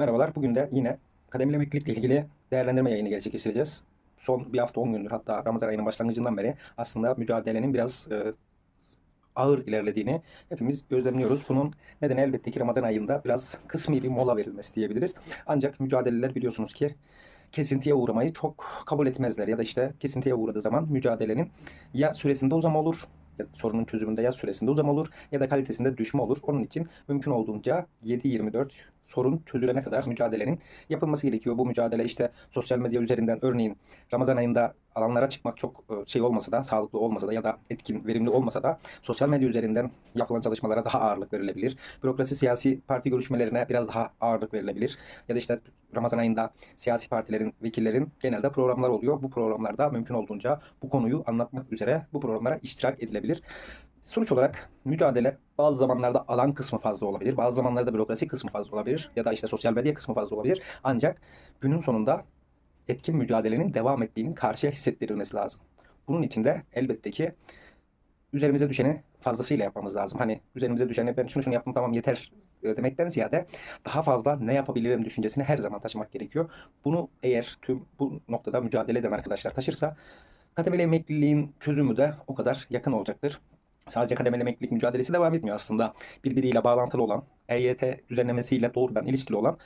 Merhabalar. Bugün de yine kademeli emeklilikle ilgili değerlendirme yayını gerçekleştireceğiz. Son bir hafta 10 gündür hatta Ramazan ayının başlangıcından beri aslında mücadelenin biraz e, ağır ilerlediğini hepimiz gözlemliyoruz. Bunun nedeni elbette ki Ramazan ayında biraz kısmi bir mola verilmesi diyebiliriz. Ancak mücadeleler biliyorsunuz ki kesintiye uğramayı çok kabul etmezler. Ya da işte kesintiye uğradığı zaman mücadelenin ya süresinde uzama olur sorunun çözümünde ya süresinde uzama olur ya da kalitesinde düşme olur. Onun için mümkün olduğunca 7-24 sorun çözülene kadar mücadelenin yapılması gerekiyor. Bu mücadele işte sosyal medya üzerinden örneğin Ramazan ayında alanlara çıkmak çok e, şey olmasa da sağlıklı olmasa da ya da etkin, verimli olmasa da sosyal medya üzerinden yapılan çalışmalara daha ağırlık verilebilir. Bürokrasi siyasi parti görüşmelerine biraz daha ağırlık verilebilir. Ya da işte Ramazan ayında siyasi partilerin, vekillerin genelde programlar oluyor. Bu programlarda mümkün olduğunca bu konuyu anlatmak üzere bu programlara iştirak edilebilir. Sonuç olarak mücadele bazı zamanlarda alan kısmı fazla olabilir. Bazı zamanlarda bürokrasi kısmı fazla olabilir. Ya da işte sosyal medya kısmı fazla olabilir. Ancak günün sonunda etkin mücadelenin devam ettiğinin karşıya hissettirilmesi lazım. Bunun için de elbette ki üzerimize düşeni fazlasıyla yapmamız lazım. Hani üzerimize düşeni ben şunu şunu yaptım tamam yeter e, demekten ziyade daha fazla ne yapabilirim düşüncesini her zaman taşımak gerekiyor. Bunu eğer tüm bu noktada mücadele eden arkadaşlar taşırsa kademeli emekliliğin çözümü de o kadar yakın olacaktır. Sadece kademeli emeklilik mücadelesi devam etmiyor aslında. Birbiriyle bağlantılı olan, EYT düzenlemesiyle doğrudan ilişkili olan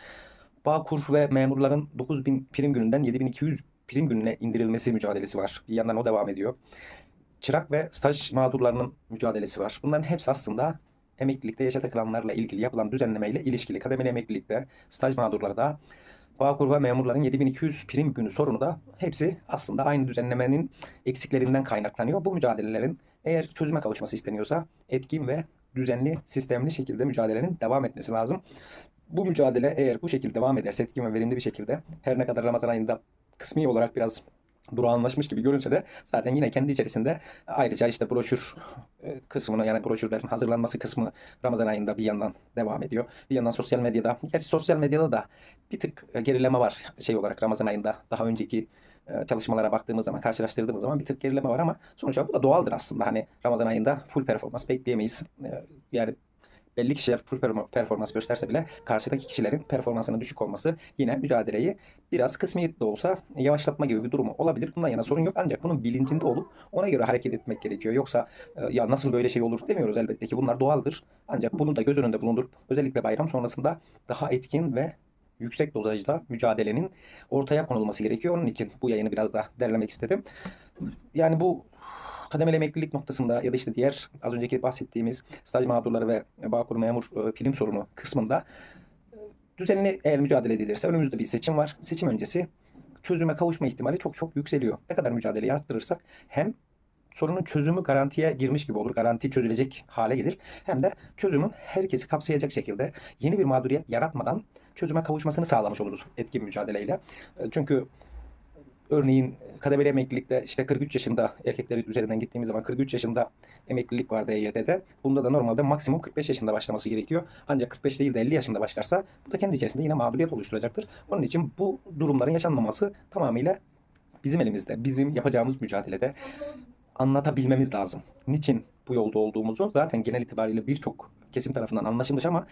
Bağkur ve memurların 9000 prim gününden 7200 prim gününe indirilmesi mücadelesi var. Bir yandan o devam ediyor. Çırak ve staj mağdurlarının mücadelesi var. Bunların hepsi aslında emeklilikte yaşa takılanlarla ilgili yapılan düzenlemeyle ilişkili. Kademeli emeklilikte, staj mağdurları da Bağkur ve memurların 7200 prim günü sorunu da hepsi aslında aynı düzenlemenin eksiklerinden kaynaklanıyor. Bu mücadelelerin eğer çözüme kavuşması isteniyorsa etkin ve düzenli, sistemli şekilde mücadelenin devam etmesi lazım. Bu mücadele eğer bu şekilde devam ederse etkin ve verimli bir şekilde her ne kadar Ramazan ayında kısmi olarak biraz durağanlaşmış gibi görünse de zaten yine kendi içerisinde ayrıca işte broşür e, kısmını yani broşürlerin hazırlanması kısmı Ramazan ayında bir yandan devam ediyor. Bir yandan sosyal medyada, gerçi sosyal medyada da bir tık e, gerileme var şey olarak Ramazan ayında daha önceki çalışmalara baktığımız zaman, karşılaştırdığımız zaman bir tık gerileme var ama sonuçta bu da doğaldır aslında. Hani Ramazan ayında full performans bekleyemeyiz. Yani belli kişiler full performans gösterse bile karşıdaki kişilerin performansının düşük olması yine mücadeleyi biraz kısmi de olsa yavaşlatma gibi bir durumu olabilir. Bundan yana sorun yok ancak bunun bilincinde olup ona göre hareket etmek gerekiyor. Yoksa ya nasıl böyle şey olur demiyoruz elbette ki bunlar doğaldır. Ancak bunu da göz önünde bulundurup özellikle bayram sonrasında daha etkin ve yüksek dozajda mücadelenin ortaya konulması gerekiyor. Onun için bu yayını biraz da derlemek istedim. Yani bu kademeli emeklilik noktasında ya da işte diğer az önceki bahsettiğimiz staj mağdurları ve Bağkur memur e, prim sorunu kısmında e, düzenli eğer mücadele edilirse önümüzde bir seçim var. Seçim öncesi çözüme kavuşma ihtimali çok çok yükseliyor. Ne kadar mücadeleyi arttırırsak hem sorunun çözümü garantiye girmiş gibi olur. Garanti çözülecek hale gelir. Hem de çözümün herkesi kapsayacak şekilde yeni bir mağduriyet yaratmadan çözüme kavuşmasını sağlamış oluruz etkin mücadeleyle. E, çünkü Örneğin kademeli emeklilikte işte 43 yaşında erkekler üzerinden gittiğimiz zaman 43 yaşında emeklilik vardı EYT'de. Bunda da normalde maksimum 45 yaşında başlaması gerekiyor. Ancak 45 değil de 50 yaşında başlarsa bu da kendi içerisinde yine mağduriyet oluşturacaktır. Onun için bu durumların yaşanmaması tamamıyla bizim elimizde. Bizim yapacağımız mücadelede anlatabilmemiz lazım. Niçin bu yolda olduğumuzu zaten genel itibariyle birçok kesim tarafından anlaşılmış ama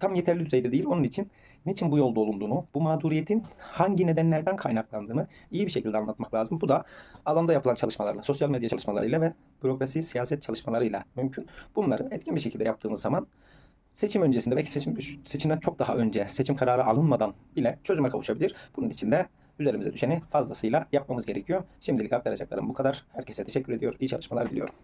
tam yeterli düzeyde değil. Onun için niçin bu yolda olunduğunu, bu mağduriyetin hangi nedenlerden kaynaklandığını iyi bir şekilde anlatmak lazım. Bu da alanda yapılan çalışmalarla, sosyal medya çalışmalarıyla ve bürokrasi, siyaset çalışmalarıyla mümkün. Bunları etkin bir şekilde yaptığımız zaman seçim öncesinde belki seçim, seçimden çok daha önce seçim kararı alınmadan bile çözüme kavuşabilir. Bunun için de üzerimize düşeni fazlasıyla yapmamız gerekiyor. Şimdilik aktaracaklarım bu kadar. Herkese teşekkür ediyor. İyi çalışmalar diliyorum.